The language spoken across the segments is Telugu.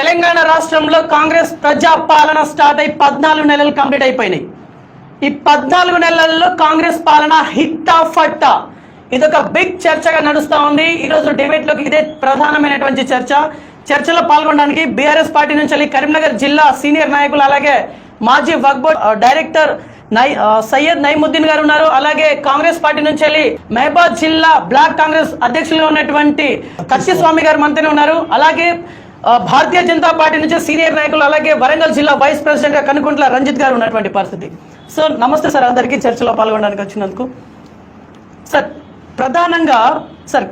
తెలంగాణ రాష్ట్రంలో కాంగ్రెస్ ప్రజా పాలన స్టార్ట్ అయి పద్నాలుగు నెలలు కంప్లీట్ అయిపోయినాయి. ఈ పద్నాలుగు నెలల్లో కాంగ్రెస్ పాలన హిట్టా ఫట్టా ఇదొక బిగ్ చర్చగా నడుస్తూ ఉంది. ఈరోజు డిబేట్లోకి ఇదే ప్రధానమైనటువంటి చర్చ. చర్చలో పాల్గొనడానికి బీఆర్ఎస్ పార్టీ నుంచి వెళ్ళి కరీంనగర్ జిల్లా సీనియర్ నాయకులు అలాగే మాజీ వక్బోర్డ్ డైరెక్టర్ నై సయ్యద్ నైముద్దీన్ గారు ఉన్నారు. అలాగే కాంగ్రెస్ పార్టీ నుంచి వెళ్ళి మహబాద్ జిల్లా బ్లాక్ కాంగ్రెస్ అధ్యక్షులుగా ఉన్నటువంటి కచ్చిస్వామి గారు మంత్రి ఉన్నారు. అలాగే భారతీయ జనతా పార్టీ నుంచి సీనియర్ నాయకులు అలాగే వరంగల్ జిల్లా వైస్ ప్రెసిడెంట్గా కనుకుంట్ల రంజిత్ గారు ఉన్నటువంటి పరిస్థితి. సో నమస్తే సార్ అందరికీ చర్చలో పాల్గొనడానికి వచ్చినందుకు. సార్ ప్రధానంగా సార్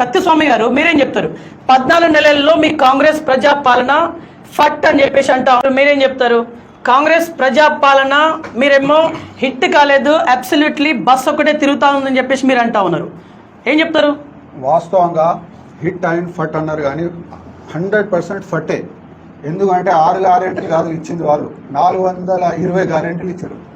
కత్తిస్వామి గారు మీరేం చెప్తారు? పద్నాలుగు నెలల్లో మీ కాంగ్రెస్ ప్రజా పాలన ఫట్ అని చెప్పేసి అంటారు మీరేం చెప్తారు? కాంగ్రెస్ ప్రజా పాలన మీరేమో హిట్ కాలేదు అబ్సల్యూట్లీ బస్ ఒకటే తిరుగుతా ఉందని చెప్పేసి మీరు అంటా ఉన్నారు. ఏం చెప్తారు? వాస్తవంగా హిట్ అండ్ ఫట్ అన్నారు కానీ హండ్రెడ్ పర్సెంట్ ఫట్టే. ఎందుకంటే ఆరు గ్యారెంటీ కాదు ఇచ్చింది వాళ్ళు. నాలుగు వందల ఇరవై గ్యారెంటీలు ఇచ్చారు.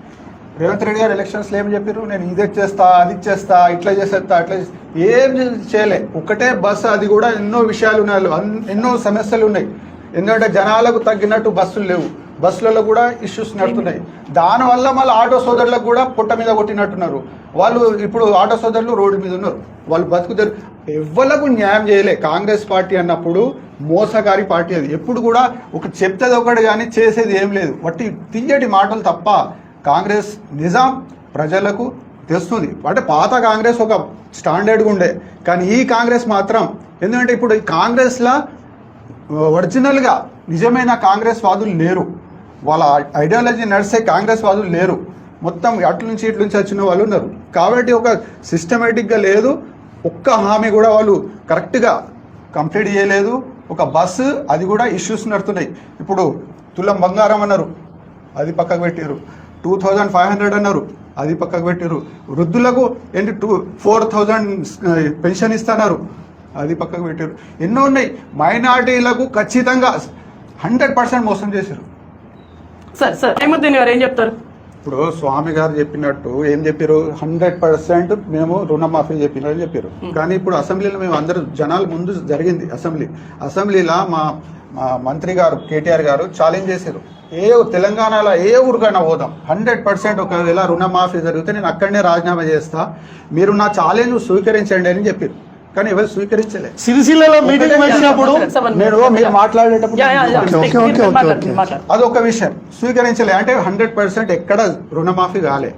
రేవంత్ రెడ్డి గారు ఎలక్షన్స్లో ఏం చెప్పారు? నేను ఇది చేస్తా అది చేస్తా ఇట్లా చేసేస్తా అట్లా చేస్తా. ఏం చేయలే. ఒకటే బస్సు అది కూడా ఎన్నో విషయాలు ఉన్నాయి అన్- ఎన్నో సమస్యలు ఉన్నాయి. ఎందుకంటే జనాలకు తగ్గినట్టు బస్సులు లేవు. బస్సులలో కూడా ఇష్యూస్ నడుతున్నాయి దానివల్ల మళ్ళీ ఆటో సోదరులకు కూడా పుట్ట మీద కొట్టినట్టున్నారు. వాళ్ళు ఇప్పుడు ఆటో సోదరులు రోడ్డు మీద ఉన్నారు. వాళ్ళు బతుకుతారు ఎవ్వలకు న్యాయం చేయలే. కాంగ్రెస్ పార్టీ అన్నప్పుడు మోసగారి పార్టీ అది. ఎప్పుడు కూడా ఒక చెప్తేది ఒకటి కానీ చేసేది ఏం లేదు. వట్టి తీయటి మాటలు తప్ప కాంగ్రెస్ నిజాం ప్రజలకు తెస్తుంది అంటే పాత కాంగ్రెస్ ఒక స్టాండర్డ్గా ఉండే. కానీ ఈ కాంగ్రెస్ మాత్రం ఎందుకంటే ఇప్పుడు ఈ కాంగ్రెస్లో ఒరిజినల్గా నిజమైన కాంగ్రెస్ వాదులు లేరు. వాళ్ళ ఐడియాలజీ నడిసే కాంగ్రెస్ వాదులు లేరు. మొత్తం అటు నుంచి ఇటు నుంచి వచ్చిన వాళ్ళు ఉన్నారు. కాబట్టి ఒక సిస్టమేటిక్గా లేదు. ఒక్క హామీ కూడా వాళ్ళు కరెక్ట్గా కంప్లీట్ చేయలేదు. ఒక బస్సు అది కూడా ఇష్యూస్ నడుతున్నాయి. ఇప్పుడు తులం బంగారం అన్నారు అది పక్కకు పెట్టారు టూ థౌజండ్ ఫైవ్ హండ్రెడ్ అన్నారు అది పక్కకు పెట్టారు వృద్ధులకు ఏంటి టూ ఫోర్ థౌజండ్ పెన్షన్ ఇస్తున్నారు అది పక్కకు పెట్టారు ఎన్నో ఉన్నాయి. మైనార్టీలకు ఖచ్చితంగా హండ్రెడ్ పర్సెంట్ మోసం చేశారు సార్ సార్ నైముద్దీన్ గారు ఏం చెప్తారు? ఇప్పుడు స్వామి గారు చెప్పినట్టు ఏం చెప్పారు హండ్రెడ్ పర్సెంట్ మేము రుణమాఫీ చెప్పినారని చెప్పారు కానీ ఇప్పుడు అసెంబ్లీలో మేము అందరూ జనాల ముందు జరిగింది అసెంబ్లీ. అసెంబ్లీలో మా మా మంత్రి గారు కేటీఆర్ గారు ఛాలెంజ్ చేశారు ఏ తెలంగాణలో ఏ ఊరికైనా పోదాం. హండ్రెడ్ పర్సెంట్ ఒకవేళ రుణమాఫీ జరిగితే నేను అక్కడనే రాజీనామా చేస్తా. మీరు నా ఛాలెంజ్ స్వీకరించండి అని చెప్పారు కానీ ఎవరు స్వీకరించలే. సిరిసిల్లలో మీటింగ్ పెట్టినప్పుడు నేను మీరు మాట్లాడేటప్పుడు. అదొక విషయం. స్వీకరించలే. అంటే హండ్రెడ్ పర్సెంట్ ఎక్కడ రుణమాఫీ కాలే.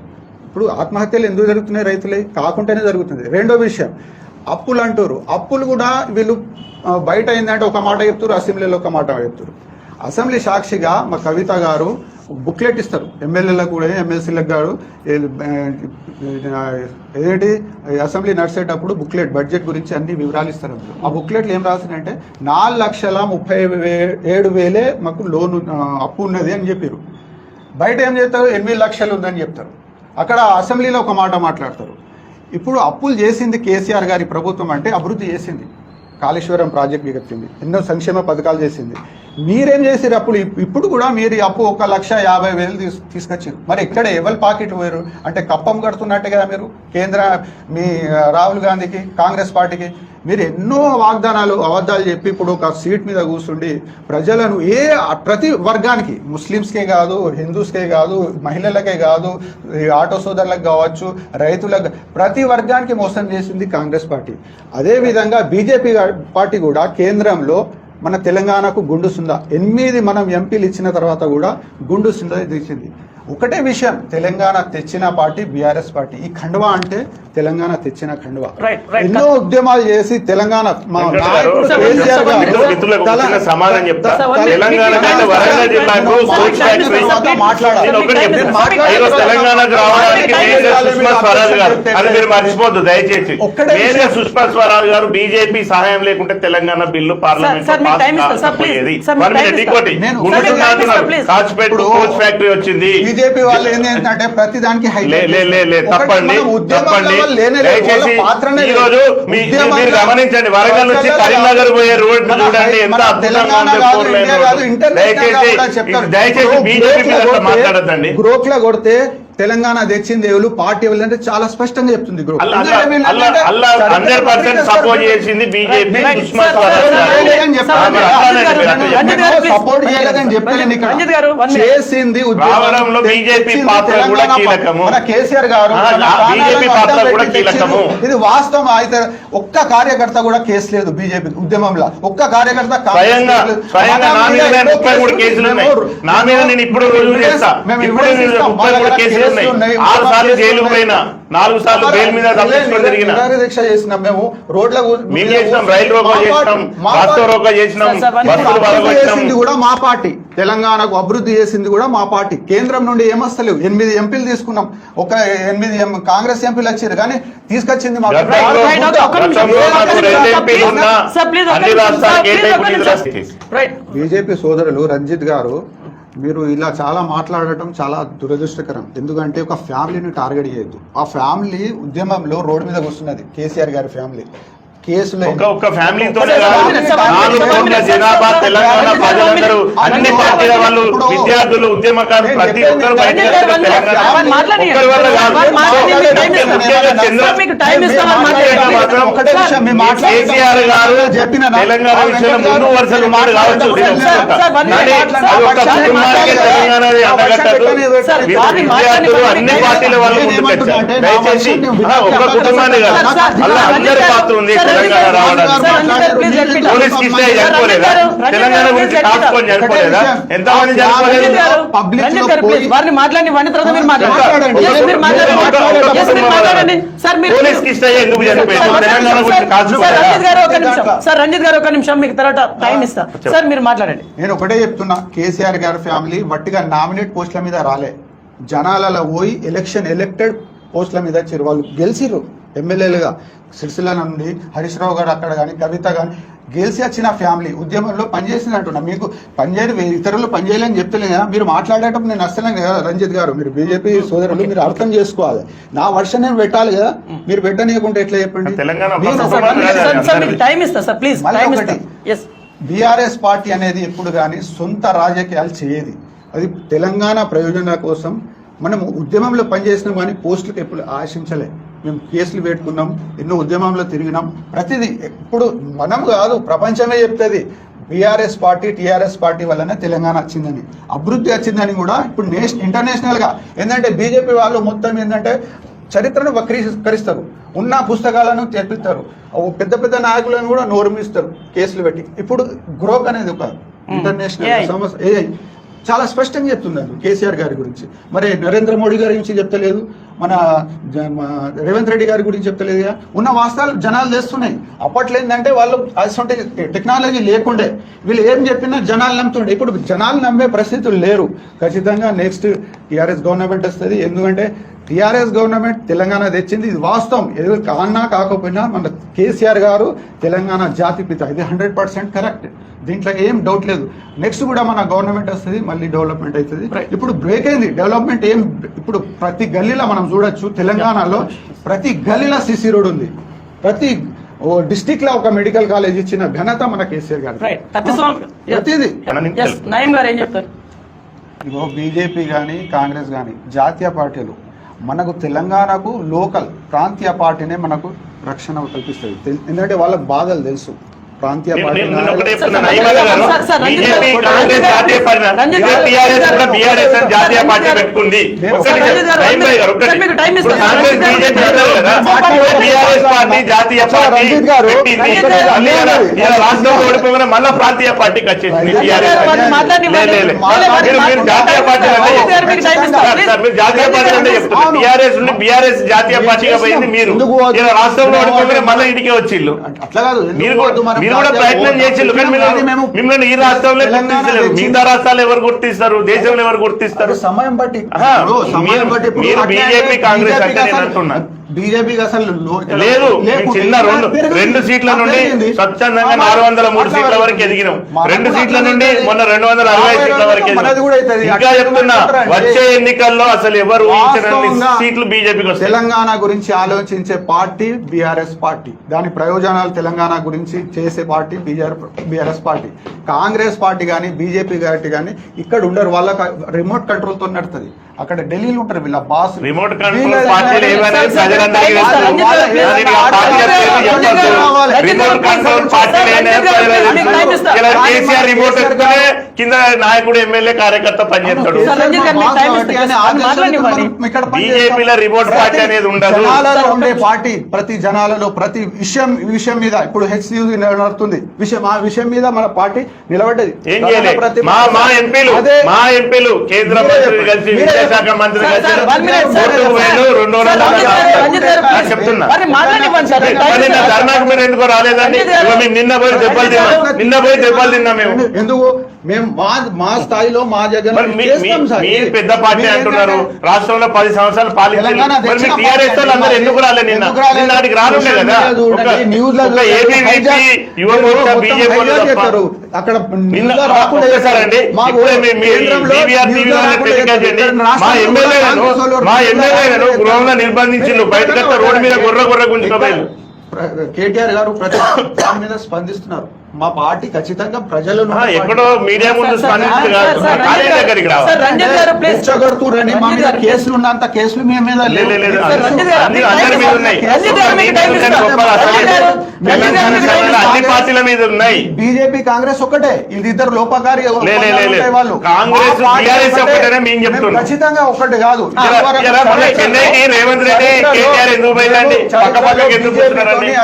ఇప్పుడు ఆత్మహత్యలు ఎందుకు జరుగుతున్నాయి రైతులే? కాకుండానే జరుగుతుంది. రెండో విషయం. అప్పులు అంటారు అప్పులు కూడా వీళ్ళు బయట ఏంటంటే ఒక మాట చెప్తారు అసెంబ్లీలో ఒక మాట చెప్తారు అసెంబ్లీ సాక్షిగా మా కవిత గారు బుక్లెట్ ఇస్తారు. ఎమ్మెల్యేలకు కూడా ఎమ్మెల్సీలకు గారు ఏంటి అసెంబ్లీ నడిచేటప్పుడు బుక్లెట్ బడ్జెట్ గురించి అన్ని వివరాలు ఇస్తారు ఆ బుక్లెట్లు ఏం రాసిందంటే నాలుగు లక్షల ముప్పై వే- ఏడు వేలే మాకు లోన్ అప్పు ఉన్నది అని చెప్పారు బయట ఏం చేస్తారు? ఎనిమిది లక్షలు ఉందని చెప్తారు. అక్కడ అసెంబ్లీలో ఒక మాట మాట్లాడతారు. ఇప్పుడు అప్పులు చేసింది కేసీఆర్ గారి ప్రభుత్వం అంటే అభివృద్ధి చేసింది. కాళేశ్వరం ప్రాజెక్ట్ కట్టింది ఎన్నో సంక్షేమ పథకాలు చేసింది. మీరేం చేసారు అప్పుడు? ఇప్పుడు కూడా మీరు అప్పు ఒక లక్ష యాభై వేలు తీసు తీసుకొచ్చారు. మరి ఎక్కడ ఎవరి పాకెట్ పోయారు అంటే కప్పం కడుతున్నట్టే కదా మీరు? కేంద్ర మీ రాహుల్ గాంధీకి కాంగ్రెస్ పార్టీకి. మీరు ఎన్నో వాగ్దానాలు అబద్ధాలు చెప్పి ఇప్పుడు ఒక సీట్ మీద కూర్చుండి ప్రజలను ఏ ప్రతి వర్గానికి ముస్లిమ్స్కే కాదు హిందూస్కే కాదు మహిళలకే కాదు ఈ ఆటో సోదరులకు కావచ్చు రైతులకు ప్రతి వర్గానికి మోసం చేసింది కాంగ్రెస్ పార్టీ. అదేవిధంగా బీజేపీ పార్టీ కూడా కేంద్రంలో మన తెలంగాణకు గుండుసుందా ఎనిమిది మనం ఎంపీలు ఇచ్చిన తర్వాత కూడా గుండు సుందా ఒకటే విషయం తెలంగాణ తెచ్చిన పార్టీ బీఆర్ఎస్ పార్టీ. ఈ ఖండవా అంటే తెలంగాణ తెచ్చిన ఖండవా. ఎన్నో ఉద్యమాలు చేసి తెలంగాణ మా నాయకుడు కేసీఆర్ గారు సమాధానం చెప్తా. తెలంగాణ. సుష్మా స్వరాజ్ గారు. అది మీరు మర్చిపోద్దు దయచేసి. ఒక్కటే మేజర్ విషయం. సుష్మా స్వరాజ్ గారు బీజేపీ సహాయం లేకుంటే Telangana bill parliament. Kazipet coach factory వచ్చింది. బీజేపీ వాళ్ళు ఏంటి అంటే ప్రతి దానికి లే లే లే లే తప్పండి తప్పండి. దయచేసి ఈ. రోజు మీరు గమనించండి వరంగల్ నుంచి కరీంనగర్ పోయే మన చూడండి ఎంత అద్భుతంగా ఉంది దయచేసి. దయచేసి బీజేపీ మాట్లాడద్దండి గ్రోక్లో కొడితే తెలంగాణ తెచ్చింది ఎవరు పార్టీ ఎవరు అంటే చాలా స్పష్టంగా చెప్తుంది సపోర్ట్ చేసింది బీజేపీ. సపోర్ట్ చేయలేదని చెప్పలేను ఇక్కడ. మన కేసీఆర్ గారు. ఇది వాస్తవం అయితే ఒక్క కార్యకర్త కూడా కేసు లేదు బీజేపీ ఉద్యమంలో ఒక్క కార్యకర్త కేసులు ఇప్పుడు కేసులు ఉన్నాయి ఉన్నాయి. ఆరు వాళ్ళ సార్లు కేసులు జైలు ఉన్నాయి. పోయినా నాలుగు సార్లు బెయిల్ మీద తప్పించుకొని తిరిగిన నిరాహార దీక్ష చేసినాం మేము. రోడ్ల మేము చేసినాం రైలు రోకో చేసినాం వాస్తవ రోకో చేసినాం సార్, సార్, వన్ బస్సులు మినిట్. అభివృద్ధి పడగొట్టినాం చేసింది కూడా మా పార్టీ. తెలంగాణకు అభివృద్ధి చేసింది కూడా మా పార్టీ. కేంద్రం నుండి ఏమొస్తలేవు. ఎనిమిది ఎంపీలు తీసుకున్నాం. ఒక ఎనిమిది ఎం- కాంగ్రెస్ ఎంపీలు వచ్చారు కానీ తీసుకొచ్చింది మా. బీజేపీ సోదరులు రంజిత్ గారు మీరు ఇలా చాలా మాట్లాడటం చాలా దురదృష్టకరం. ఎందుకంటే ఒక ఫ్యామిలీని టార్గెట్ చేయొద్దు. ఆ ఫ్యామిలీ ఉద్యమంలో రోడ్డు మీదకి వస్తున్నది. కేసీఆర్ గారి ఫ్యామిలీ. కేసులు ఒక ఒక్క జనాభా తెలంగాణ ప్రజలందరూ one minute. అన్ని పార్టీల వాళ్ళు విద్యార్థులు ఉద్యమకారులు ప్రతి ఒక్కరు. తెలంగాణ. కేసీఆర్ గారు విషయంలో ముందు వరుసలు ఉన్నాడు కావచ్చు తెలంగాణ విద్యార్థులు. అన్ని పార్టీల వాళ్ళు ముందుకు దయచేసి ఒక్క కుటుంబాన్ని కాదు అలా అందరి పాత్ర ఉంది తెలంగాణ రావడానికి రంజిత్ గారు. పోలీస్ చనిపోలేదా తెలంగాణ గురించి చనిపోలేదు వారిని తర్వాత మీరు మాట్లాడండి. ఒక- సార్ మీరు పోలీస్ ఎందుకు చనిపోయింది తెలంగాణ గురించి నిమిషం. సార్ రంజిత్ గారు ఒక నిమిషం. మీకు తర్వాత టైం ఇస్తా. సార్ మీరు మాట్లాడండి. నేను ఒకటే చెప్తున్నా. కేసీఆర్ గారి ఫ్యామిలీ వట్టిగా నామినేట్ పోస్టుల మీద రాలే. జనాలలో పోయి ఎలక్షన్ ఎలక్టెడ్ పోస్టుల మీద వచ్చారు వాళ్ళు గెలిచిర్రు ఎమ్మెల్యేలుగా సిరిసిల్ల నుండి హరీష్ రావు గారు అక్కడ కానీ కవిత కానీ గెలిచి వచ్చిన ఫ్యామిలీ ఉద్యమంలో పనిచేసింది అంటున్నా మీకు పనిచేయని వే- ఇతరులు పనిచేయలేని చెప్తలే కదా. మీరు మాట్లాడేటప్పుడు నేను అసలు కదా రంజిత్ గారు. మీరు బీజేపీ సోదరులు మీరు అర్థం చేసుకోవాలి. నా వర్షన్ నేను పెట్టాలి కదా. మీరు పెట్టనీయకుంటే ఎట్లా చెప్పండి? బీఆర్ఎస్ పార్టీ అనేది ఎప్పుడు కానీ సొంత రాజకీయాలు చేయదు. అది తెలంగాణ ప్రయోజనాల కోసం మనం ఉద్యమంలో పనిచేసినాం కానీ పోస్టులకు ఎప్పుడు ఆశించలే. మేము కేసులు పెట్టుకున్నాం ఎన్నో ఉద్యమంలో తిరిగినాం. ప్రతిదీ ఎప్పుడు మనం కాదు ప్రపంచమే చెప్తుంది బీఆర్ఎస్ పార్టీ టీఆర్ఎస్ పార్టీ వల్లనే తెలంగాణ వచ్చిందని. అభివృద్ధి వచ్చిందని కూడా ఇప్పుడు నేషనల్ ఇంటర్నేషనల్గా ఏంటంటే బీజేపీ వాళ్ళు మొత్తం ఏంటంటే చరిత్రను వక్రీకరిస్తారు ఉన్న పుస్తకాలను తెప్పిస్తారు. పెద్ద పెద్ద నాయకులను కూడా నోరుమిస్తారు కేసులు పెట్టి. ఇప్పుడు గ్రోక్ అనేది ఒక ఇంటర్నేషనల్. సమస్య చాలా స్పష్టంగా చెప్తున్నారు కేసీఆర్ గారి గురించి. మరి నరేంద్ర మోడీ గారి గురించి చెప్తలేదు. మన రేవంత్ రెడ్డి గారి గురించి చెప్తలేదుగా ఉన్న వాస్తవాలు జనాలు చేస్తున్నాయి. అప్పట్లో ఏంటంటే వాళ్ళు అటువంటి టెక్నాలజీ లేకుండే. వీళ్ళు ఏం చెప్పినా జనాలు నమ్ముతుండే. ఇప్పుడు జనాలు నమ్మే పరిస్థితులు లేరు. ఖచ్చితంగా నెక్స్ట్ టీఆర్ఎస్ గవర్నమెంట్ వస్తుంది. ఎందుకంటే టీఆర్ఎస్ గవర్నమెంట్ తెలంగాణ తెచ్చింది. ఇది వాస్తవం. ఏదో కాన్నా కాకపోయినా మన కేసీఆర్ గారు తెలంగాణ జాతిపిత ఇది హండ్రెడ్ పర్సెంట్ కరెక్ట్. దీంట్లో ఏం డౌట్ లేదు. నెక్స్ట్ కూడా మన గవర్నమెంట్ వస్తుంది మళ్ళీ డెవలప్మెంట్ అవుతుంది. ఇప్పుడు బ్రేక్ అయింది. డెవలప్మెంట్ ఏం ఇప్పుడు ప్రతి గల్లీలో మనం చూడొచ్చు తెలంగాణలో ప్రతి గల్లీలో సిసి రోడ్ ఉంది. ప్రతి ఓ డిస్టిక్లో ఒక మెడికల్ కాలేజ్ ఇచ్చిన ఘనత మన కేసీఆర్ గారు నయం గారు ఏం చెప్తారు? బీజేపీ కానీ కాంగ్రెస్ కానీ జాతీయ పార్టీలు మనకు తెలంగాణకు లోకల్ ప్రాంతీయ పార్టీనే మనకు రక్షణ కల్పిస్తుంది. తెల్- ఎందుకంటే వాళ్ళకి బాధలు తెలుసు. ప్రాంతీయ పార్టీ జాతీయ పార్టీ పెట్టుకుంది. టైం జాతీయ పార్టీ రాష్ట్రంలో ఓడిపోయిన మళ్ళీ ప్రాంతీయ పార్టీకి వచ్చేసింది. మీరు జాతీయ పార్టీ మీరు జాతీయ పార్టీ అంటే చెప్తున్నారు. అవును. టీఆర్ఎస్ నుండి బీఆర్ఎస్ జాతీయ పార్టీగా పోయింది మీరు. రాష్ట్రంలో ఓడిపోయిన మళ్ళీ ఇంటికే వచ్చిల్లు అట్లా కాదు ఎందుకు మీరు కూడా మీరు ప్రయత్నం కానీ మిమ్మల్ని మేము మిమ్మల్ని ఈ రాష్ట్రంలో తెచ్చింది. మిగతా రాష్ట్రాలు ఎవరు గుర్తిస్తారు? దేశంలో ఎవరు గుర్తిస్తారు? సమయం బట్టి. మీరు- బీజేపీ, కాంగ్రెస్ అంటే నేను అంటున్నా. బీజేపీకి అసలు లేదు చిన్న రెండు. రెండు సీట్ల నుండి. స్వచ్ఛందంగా నాలుగు వందల మూడు సీట్ల వరకు. ఎదిగినాం రెండు సీట్ల నుండి. మొన్న రెండు వందల అరవై సీట్ల వరకు. ఇంకా చెప్తున్నా. వచ్చే ఎన్నికల్లో అసలు ఎవరు సీట్లు బీజేపీకి వస్తాయి తెలంగాణ గురించి ఆలోచించే పార్టీ బీఆర్ఎస్ పార్టీ దాని ప్రయోజనాలు తెలంగాణ గురించి చేసే party BR BRS party Congress party కానీ బీజేపీ పార్టీ కానీ ఇక్కడ ఉండరు వాళ్ళకి రిమోట్ కంట్రోల్తో నడుతుంది అక్కడ ఢిల్లీలో ఉంటారు వీళ్ళ బాస్ రిమోట్ కంట్రోల్ పార్టీలు ప్రజలందరికీ గారు, రిమోట్ కంట్రోల్ పార్టీలు కేసీఆర్ రిమోట్ కింద నాయకుడు ఎమ్మెల్యే కార్యకర్త పనిచేస్తాడు బీజేపీలో. రిమోట్ ప్రతి పార్టీ అనేది ఉండదు. జనాలలో ఉండే పార్టీ ప్రతి జనాలలో ప్రతి విషయం విషయం మీద ఇప్పుడు హెచ్ నడుతుంది విషయం ఆ విషయం మీద మన పార్టీ నిలబడ్డది. ఏం చేయలే. మా మా ఎంపీలు మా ఎంపీలు కేంద్ర చెప్పండి. కలిసి విద్యాశాఖ మంత్రి కలిసి రెండు. చెప్తున్నా. ధర్నాకు మీరు ఎందుకు రాలేదండి? మేము నిన్న పోయి దెబ్బలు తిన్నాం. నిన్న పోయి దెబ్బలు తిన్నాం మేము. ఎందుకు? మేము మా మా స్థాయిలో మా జగన్ మరి పెద్ద పార్టీ అంటున్నారు రాష్ట్రంలో పది సంవత్సరాలు పాలించారు. అక్కడ గృహంలో. నిర్బంధించిండ్రు బయటకు వస్తే రోడ్డు మీద గుర్ర గుర్ర ప్ర- కేటీఆర్ గారు ప్రతి మీద స్పందిస్తున్నారు. మా పార్టీ ఖచ్చితంగా ప్రజలను ఎక్కడో మీడియా ముందు సార్, మా మీద కేసులు ఉన్నంత కేసులు మీ మీద బీజేపీ కాంగ్రెస్ ఒకటే ఇది ఇద్దరు లోపకారి వాళ్ళు. ఖచ్చితంగా ఒకటి కాదు.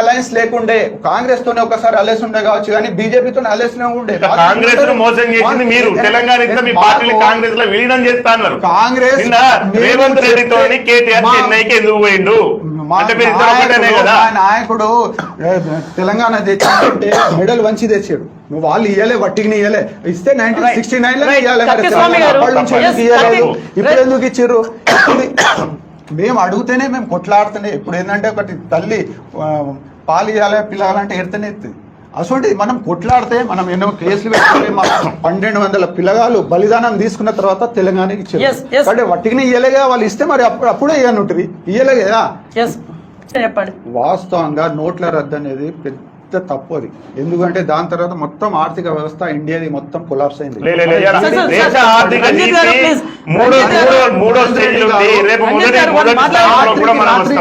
అలయన్స్ లేకుండే కాంగ్రెస్ తోనే ఒకసారి అలయన్స్ ఉండే కావచ్చు కానీ బీజేపీ తో అలయన్స్ ఉండే కాంగ్రెస్ను మోసం చేసింది మీరు. తెలంగాణ మీ పార్టీని కాంగ్రెస్లో విలీనం చేస్తా అన్నారు. కాంగ్రెస్ రేవంత్ రెడ్డితో కేటీఆర్ చెన్నైకి ఎందుకు పోయిండు? నాయకుడు- తెలంగాణ తెచ్చిందంటే మెడల్ వంచి తెచ్చాడు. నువ్వు వాళ్ళు ఇయ్యలే వట్టికి ఇయ్యలే. ఇస్తే నైన్టీన్. సిక్స్టీ నైన్లో. ఇయ్యాలి. ఇప్పుడు. ఎందుకు ఇప్పుడు మేము అడిగితేనే మేము కొట్లాడుతూనే ఇప్పుడు ఏంటంటే ఒకటి తల్లి పాలు ఇవ్వాలి పిల్లగాలంటే ఎడితేనే ఎత్తుంది. అసలు మనం కొట్లాడితే మనం ఎన్నో కేసులు పెట్టుకుని మా పన్నెండు వందల పిల్లగాలు బలిదానం తీసుకున్న తర్వాత తెలంగాణకి. అంటే వట్టికి ఇయ్యలేగా వాళ్ళు ఇస్తే మరి అప్పుడు అప్పుడే ఇయ్యనుంటుంది ఇయ్యలే కదా ఎస్ చెప్పండి. వాస్తవంగా నోట్ల రద్దు అనేది పెద్ద తప్పు అది. ఎందుకంటే దాని తర్వాత మొత్తం ఆర్థిక వ్యవస్థ ఇండియాది మొత్తం కొలాప్స్ అయింది.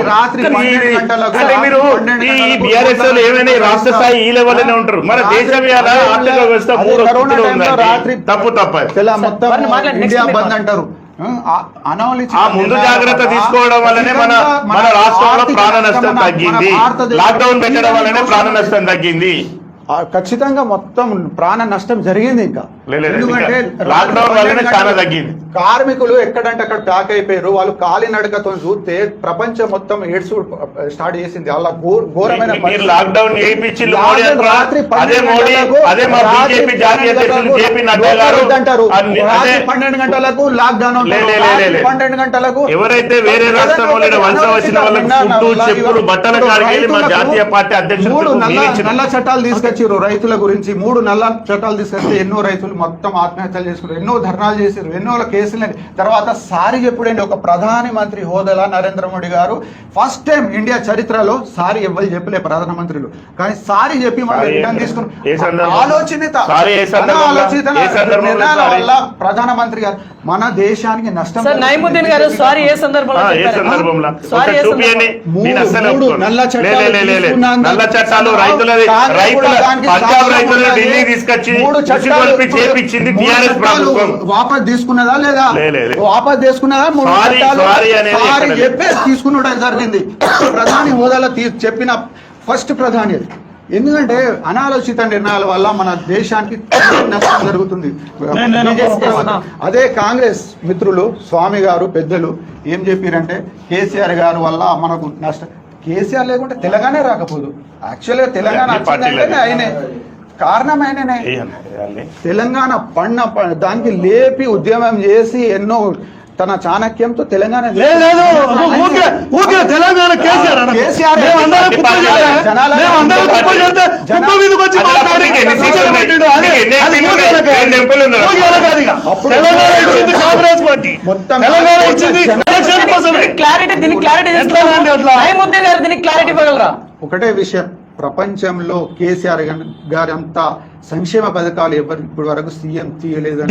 రాత్రి- ఈ- గంటలకు అంటే మీరు పన్నెండు ఈ గంటలకు బీఆర్ఎస్ వాళ్ళు ఏమైనా ఈ రాష్ట్ర స్థాయి ఈ లెవెల్లోనే ఉంటారు. మన దేశం ఆర్థిక వ్యవస్థ తప్పు మొత్తం మాట్లాడండి, ఇండియా బంద్. అంటారు. ఆ, ముందు జాగ్రత్త తీసుకోవడం వల్లనే మన మన రాష్ట్రంలో ప్రాణ నష్టం తగ్గింది. లాక్డౌన్ పెట్టడం వల్లనే ప్రాణ నష్టం తగ్గింది. ఖచ్చితంగా మొత్తం ప్రాణ నష్టం జరిగింది ఇంకా. ఎందుకంటే. కార్మికులు ఎక్కడంటే అక్కడ ప్యాక్ అయిపోయారు. వాళ్ళు కాలి నడకతో చూస్తే ప్రపంచం మొత్తం ఎయిడ్స్ స్టార్ట్ చేసింది. అలా ఘోర- ఘోరమైన. లాక్డౌన్? రాత్రి అంటారు? రాత్రి పన్నెండు గంటలకు లాక్డౌన్ పన్నెండు గంటలకు ఎవరైతే వేరే రాష్ట్రం బట్టల నల్ల చట్టాలు తీసుకొచ్చారు రైతుల గురించి మూడు నల్ల చట్టాలు తీసుకొస్తే ఎన్నో రైతులు మొత్తం ఆత్మహత్యలు చేసుకున్నారు. ఎన్నో ధర్నాలు చేశారు. ఎన్నో కేసులు తర్వాత సారి చెప్పుడండి. ఒక ప్రధాని మంత్రి హోదాలా నరేంద్ర మోడీ గారు ఫస్ట్ టైం ఇండియా చరిత్రలో సారి ఎవ్వరు చెప్పలే ప్రధానమంత్రులు. కానీ సారి చెప్పి మనం రిటర్న్ ఏ తీసుకుని సందర్భంలో? ఆలోచనిత నిర్ణయాల? వల్ల ప్రధానమంత్రి గారు మన దేశానికి నష్టం సార్ నైముద్దీన్ గారు సారీ ఏ సందర్భంలో. నల్ల చట్టాలు రైతులది రైతుల పంజాబ్ రైతులను. ఢిల్లీ తీసుకొచ్చి మూడు చట్టాలు మున్సిపల్ చేపించింది టిఆర్ఎస్ ప్రభుత్వం వాపస్ తీసుకున్నదా లేదా లే, లే, లే. వాపస్ తీసుకున్నదా మూడు చట్టాలు. చెప్పేసి తీసుకున్నడం జరిగింది ప్రధాని హోదాలో చెప్పిన ఫస్ట్ ప్రధాని అది ఎందుకంటే అనాలోచిత నిర్ణయాల వల్ల మన దేశానికి నష్టం జరుగుతుంది. అదే కాంగ్రెస్ మిత్రులు స్వామి గారు పెద్దలు ఏం చెప్పారంటే కేసీఆర్ గారు వల్ల మనకు నష్టం కేసీఆర్ లేకుంటే తెలంగాణ రాకపోదు. యాక్చువల్గా తెలంగాణ వచ్చిందంటేనే ఆయనే. కారణం ఆయననే. తెలంగాణ పన్న ప- దానికి లేపి ఉద్యమం చేసి ఎన్నో తన చాణక్యంతో తెలంగాణ తెలంగాణ మొత్తం తెలంగాణ క్లారిటీ దీనికి క్లారిటీ గారు దీనికి ఇవ్వగలరా? ఒకటే విషయం ప్రపంచంలో కేసీఆర్ గారి అంత సంక్షేమ పథకాలు ఎవరు ఇప్పటి వరకు సీఎం తీయలేదు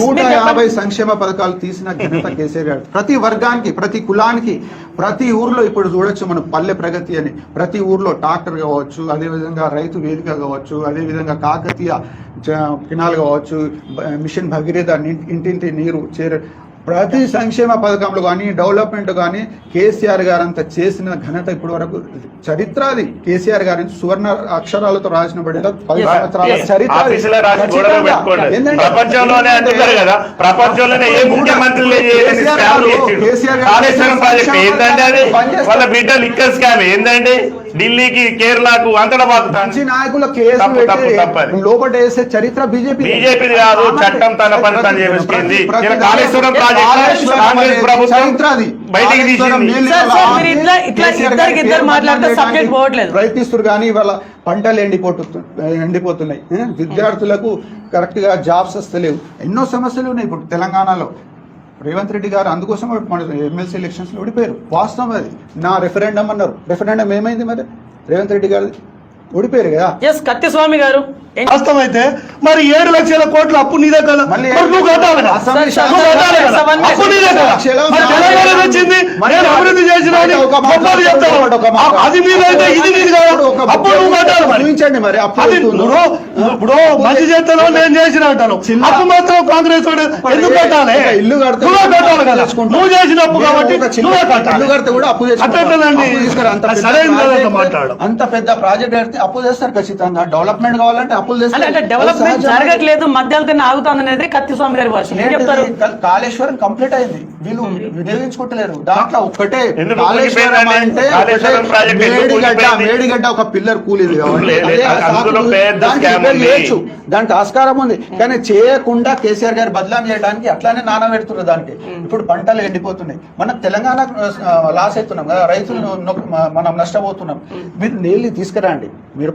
నూట. యాభై సంక్షేమ పథకాలు తీసిన ఘనత కేసీఆర్ గారు ప్రతి వర్గానికి ప్రతి కులానికి ప్రతి ఊర్లో ఇప్పుడు చూడొచ్చు మనం పల్లె ప్రగతి అని ప్రతి ఊర్లో ట్రాక్టర్ కావచ్చు అదేవిధంగా రైతు వేదిక కావచ్చు అదేవిధంగా కాకతీయ కెనాల్ కావచ్చు మిషన్ భగీరథ ఇంటింటి నీరు చేర ప్రతి సంక్షేమ పథకంలో కానీ డెవలప్మెంట్ కానీ కేసీఆర్ గారు అంత చేసిన ఘనత ఇప్పటి వరకు చరిత్ర అది. కేసీఆర్ గారి సువర్ణ అక్షరాలతో రాసిన పడిన పది సంవత్సరాల. చరిత్ర ఏంటంటే- ఢిల్లీకి కేరళకు అంతటా మంచి నాయకుల కేసు లోపల వేసే చరిత్ర బీజేపీ బీజేపీది కాదు చట్టం తన పని తను చేపించింది కాళేశ్వరం ప్రాజెక్ట్ కాంగ్రెస్ ప్రభుత్వం బయటికి. ప్రయత్నిస్తున్నారు కానీ వాళ్ళ పంటలు ఎండిపోతు ఎండిపోతున్నాయి? విద్యార్థులకు కరెక్ట్గా జాబ్స్ వస్తలేవు. ఎన్నో సమస్యలు ఉన్నాయి ఇప్పుడు తెలంగాణలో. రేవంత్ రెడ్డి గారు అందుకోసం మన ఎమ్మెల్సీ ఎలక్షన్స్లో ఓడిపోయారు. వాస్తవం అది. నా రెఫరెండం అన్నారు. రెఫరెండం ఏమైంది మరి? రేవంత్ రెడ్డి గారు ఓడిపోయారు కదా. ఎస్ కత్తిస్వామి గారు. వాస్తవమైతే మరి ఏడు లక్షల కోట్ల అప్పు నీదే కదా? మరి నువ్వు కట్టాలి. అప్పు నీదే కదా? తెలంగాణ వచ్చింది నేను అభివృద్ధి చేసిన. అది నీదైతే ఇది నీది కదా? ఒక అప్పు నువ్వు కట్టాలి మరి. అది. ఇప్పుడు మంచి చేస్తాను నేను చేసిన అంటాను. చిన్న- అప్పు మాత్రం కాంగ్రెస్ వాడు ఎందుకు కట్టాలి? ఇల్లు కడితే నువ్వే కట్టాలి కదా. నువ్వు చేసిన అప్పు కాబట్టి నువ్వే కట్టాలి. ఇల్లు కడితే కూడా అప్పు సరైన మాట్లాడు. అంత పెద్ద ప్రాజెక్ట్ కడితే అప్పు చేస్తారు ఖచ్చితంగా. డెవలప్మెంట్ కావాలంటే అప్పులు అంటే డెవలప్మెంట్. జరగట్లేదు మధ్యాహ్నం ఆగుతుంది అనేది కత్తిస్వామి గారి వర్షం. ఏం ఏంటిది? చెప్తారు? కాళేశ్వరం కంప్లీట్ అయింది. వీళ్ళు వినియోగించుకుంటలేరు. దాంట్లో ఒక్కటే కాళేశ్వరం? అంటే మేడిగడ్డ ఒక పిల్లర్ కూలిది దానికి. చేయొచ్చు. ఆస్కారం ఉంది. కానీ చేయకుండా కేసీఆర్ గారు బదలాం చేయడానికి అట్లానే నానా పెడుతున్నారు దానికి. ఇప్పుడు పంటలు ఎండిపోతున్నాయి. మనం తెలంగాణ లాస్ అవుతున్నాం కదా. రైతులు మనం నష్టపోతున్నాం. మీరు నీళ్ళు తీసుకురండి. మీరు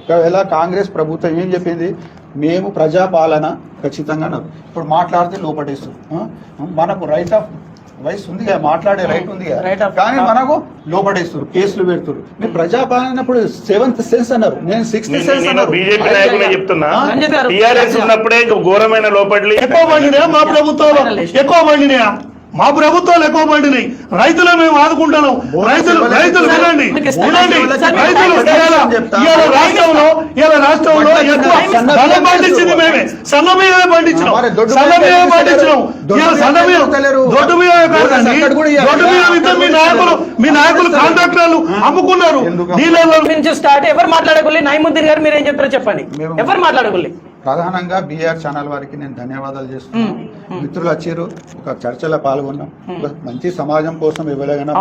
ఒకవేళ కాంగ్రెస్ ప్రభుత్వం ఏం చెప్పింది? మేము ప్రజాపాలన ఖచ్చితంగా ఇప్పుడు మాట్లాడితే లోపడేస్తుంది ఆ? మనకు రైట్ ఆఫ్ వయసు ఉంది కదా మాట్లాడే రైట్ ఉంది కదా. కానీ మనకు లోపడేస్తారు కేసులు పెడుతున్నారు మీరు ప్రజాపాలన ఇప్పుడు సెవెంత్ సెన్స్ అన్నారు. నేను సిక్స్త్ సెన్స్ నేను అన్నారు. బీజేపీ నాయకులే చెప్తున్నా. టీఆర్ఎస్ ఉన్నప్పుడే ఘోరమైన లోపలి ఎక్కువ పండినాయా మా ప్రభుత్వంలో. ఎక్కువ పండినాయా మా ప్రభుత్వాలు ఎక్కువ పండినాయి రైతులు మేము ఆదుకుంటున్నాం రైతులు రైతులు వినండి. వినండి రైతులు. ఇవాళ- రాష్ట్రంలో ఇవాళ రాష్ట్రంలో ఎక్కువ బియ్యం పండించింది. మేమే సన్న బియ్యమే పండించినాం సన్న ఎందుకు పండించినాం ఇవాళ సన్న ఇస్తలేరు? దొడ్డు బోనస్ కాదండి. దొడ్డు ఇద్దరు మీ నాయకులు. మీ నాయకులు. కాంట్రాక్టర్లు అమ్ముకున్నారు స్టార్ట్ ఎవరు మాట్లాడకూడదు నైముద్దీన్ గారు మీరు ఏం చెప్తారో చెప్పండి ఎవరు మాట్లాడకూడదు ప్రధానంగా బీఆర్ ఛానల్ వారికి నేను ధన్యవాదాలు చేస్తున్నాను. మిత్రులు వచ్చారు ఒక చర్చలో పాల్గొన్నాం. ఒక మంచి సమాజం కోసం ఎవరైనా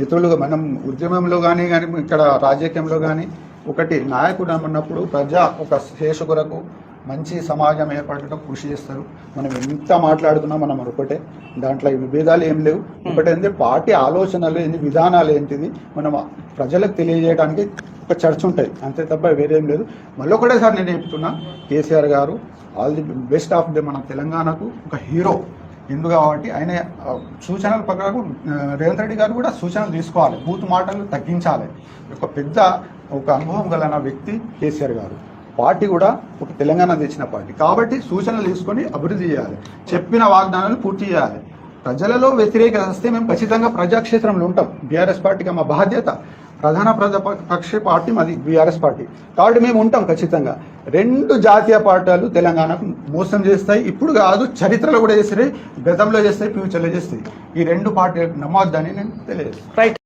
మిత్రులుగా మనం ఉద్యమంలో కానీ కానీ ఇక్కడ రాజకీయంలో కానీ ఒకటి నాయకుడు అన్నప్పుడు ప్రజా ఒక శేష కొరకు మంచి సమాజం ఏర్పడటం కృషి చేస్తారు. మనం ఎంత మాట్లాడుతున్నా మనం ఒకటే. దాంట్లో విభేదాలు ఏం లేవు. ఒకటి ఏంటి పార్టీ ఆలోచనలు ఏంటి విధానాలు ఏంటిది మనం ప్రజలకు తెలియజేయడానికి ఒక చర్చ ఉంటుంది అంతే తప్ప వేరేం లేదు. మళ్ళీ ఒకటేసారి నేను చెప్తున్నా కేసీఆర్ గారు all the best of the మన తెలంగాణకు ఒక హీరో. ఎందుకు కాబట్టి ఆయన సూచనలు సూచనల ప్రకారం రేవంత్ రెడ్డి గారు కూడా సూచనలు తీసుకోవాలి. బూత్ మాటలు తగ్గించాలి. ఒక పెద్ద ఒక అనుభవం గల వ్యక్తి కేసీఆర్ గారు. పార్టీ కూడా ఒక తెలంగాణ తెచ్చిన పార్టీ. కాబట్టి సూచనలు తీసుకొని అభివృద్ధి చేయాలి. చెప్పిన వాగ్దానాలు పూర్తి చేయాలి. ప్రజలలో వ్యతిరేకత వస్తే మేము ఖచ్చితంగా ప్రజాక్షేత్రంలో ఉంటాం. బీఆర్ఎస్ పార్టీకి మా బాధ్యత. ప్రధాన పక్ష పార్టీ మాది బీఆర్ఎస్ పార్టీ. కాబట్టి మేము ఉంటాం ఖచ్చితంగా. రెండు జాతీయ పార్టీలు తెలంగాణకు మోసం చేస్తాయి. ఇప్పుడు కాదు చరిత్రలో కూడా చేస్తాయి గతంలో చేస్తాయి ఫ్యూచర్లో చేస్తాయి ఈ రెండు పార్టీలకు నమ్మొద్దని నేను తెలియజేస్తాను. రైట్